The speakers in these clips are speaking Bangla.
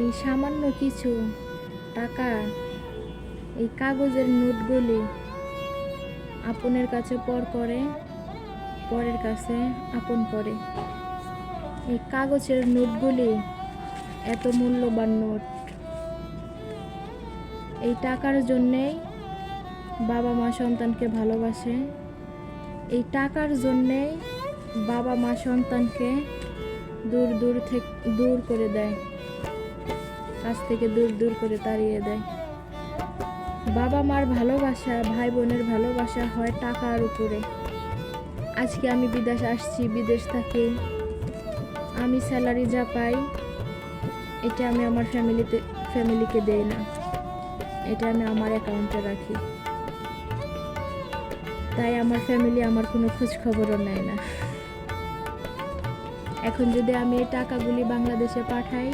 এই সামান্য কিছু টাকা এই কাগজের নোটগুলি আপনের কাছে পর করে, পরের কাছে আপন করে। এই কাগজের নোটগুলি এত মূল্যবান নোট। এই টাকার জন্যেই বাবা মা সন্তানকে ভালোবাসে। এই টাকার জন্যেই বাবা মা সন্তানকে দূর দূর থেকে, দূর করে দেয়। কাছ থেকে দূর দূর করে তাড়িয়ে দেয়। বাবা মার ভালোবাসা, ভাই বোনের ভালোবাসা হয় টাকার উপরে। আজকে আমি বিদেশ আসছি, বিদেশ থাকি আমি স্যালারি যা পাই, এটা আমি আমার ফ্যামিলিতে ফ্যামিলিকে দেই না। এটা আমি আমার অ্যাকাউন্টে রাখি। তাই আমার ফ্যামিলি আমার কোনো খোঁজ খবরও নেয় না। এখন যদি আমি এই টাকাগুলি বাংলাদেশে পাঠাই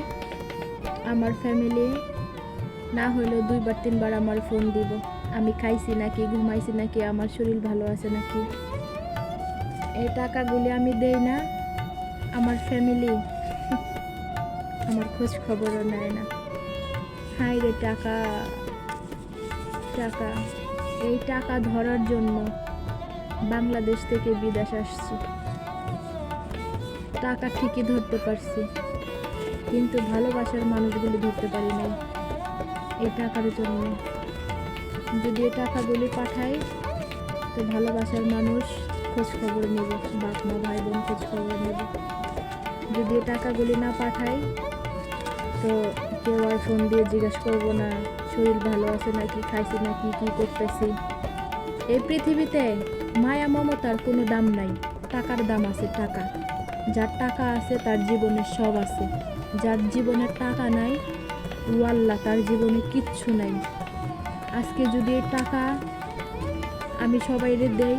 আমার ফ্যামিলি না হলেও দুইবার, তিনবার আমার ফোন দিব। আমি খাইছি নাকি, ঘুমাইছি নাকি, আমার শরীর ভালো আছে নাকি? এই টাকাগুলি আমি দেই না, আমার ফ্যামিলি আমার খোঁজ খবরও নেয় না। হাই রে টাকা টাকা, এই টাকা ধরার জন্য বাংলাদেশ থেকে বিদেশ আসছি। টাকা ঠিকই ধরতে পারছি। কিন্তু ভালোবাসার মানুষগুলি ধরতে পারি না এই টাকার জন্য। যদি এই টাকাগুলি পাঠাই, তো ভালোবাসার মানুষ খোঁজ খবর নেবে বাপ মা ভাই বোন খোঁজ খবর নেবে। যদি এই টাকাগুলি না পাঠাই, তো কেউ আর ফোন দিয়ে জিজ্ঞেস করব না, শরীর ভালো আছে নাকি, খাইছি নাকি, কি করতেছি। এই পৃথিবীতে মায়া, মমতার কোনো দাম নাই, টাকার দাম আছে টাকা। যার টাকা আছে, তার জীবনে সব আছে। যার জীবনে টাকা নাই, ওয়াল্লা তার জীবনে কিচ্ছু নাই। আজকে যদি টাকা আমি সবাইরে দেই,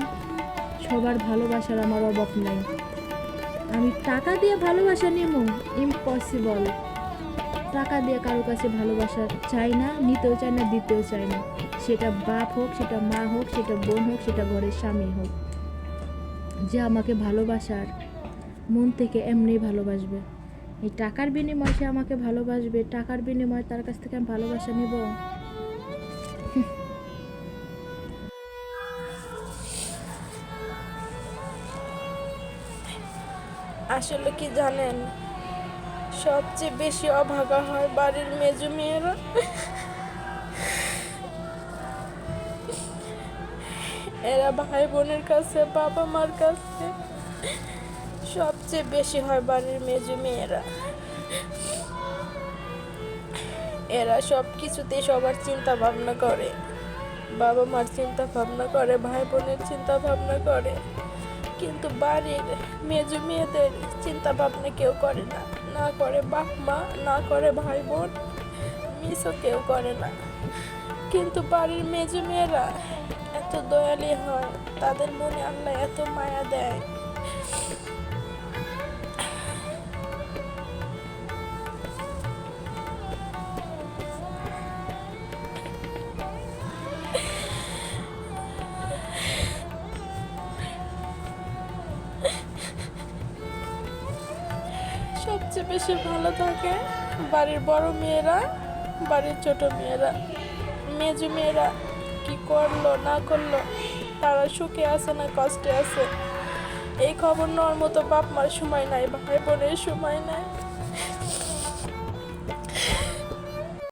সবার ভালোবাসার আমার অভাব নাই। আমি টাকা দিয়ে ভালোবাসা নিব ইম্পসিবল টাকা দিয়ে কারও কাছে ভালোবাসা চাই না, নিতেও চাই না, দিতেও চাই না। সেটা বাপ হোক, সেটা মা হোক, সেটা বোন হোক, সেটা ঘরের স্বামী হোক। যে আমাকে ভালোবাসার মন থেকে এমনি ভালোবাসবে। এই টাকার বিনিময়ে সে আমাকে ভালোবাসবে, টাকার বিনিময়ে তার কাছ থেকে আমি ভালোবাসা নিব। আসলে কি জানেন, সবচেয়ে বেশি অভাগা হয় বাড়ির মেজু মেয়েরা। এরা ভাই বোনের কাছে, বাবা মার কাছে। সবচেয়ে বেশি হয় বাড়ির মেজু মেয়েরা। এরা সব কিছুতে সবার চিন্তা ভাবনা করে। বাবা মার চিন্তা ভাবনা করে ভাই বোনের চিন্তা ভাবনা করে। কিন্তু বাড়ির মেজু মেয়েদের চিন্তা ভাবনা কেউ করে না। না করে বাপ মা না করে ভাই বোন মিসও কেউ করে না। কিন্তু বাড়ির মেজু মেয়েরা এত দয়ালি হয়, তাদের মনে আল্লাহ এত মায়া দেয়। সবচেয়ে বেশি ভালো থাকে বাড়ির বড় মেয়েরা, বাড়ির ছোট মেয়েরা। মেজু মেয়েরা কি করল, না করল, তারা সুখে আছে না কষ্টে আছে? এই খবর নেওয়ার মতো বাপ মার সময় নাই ভাই বোনের সময় নাই।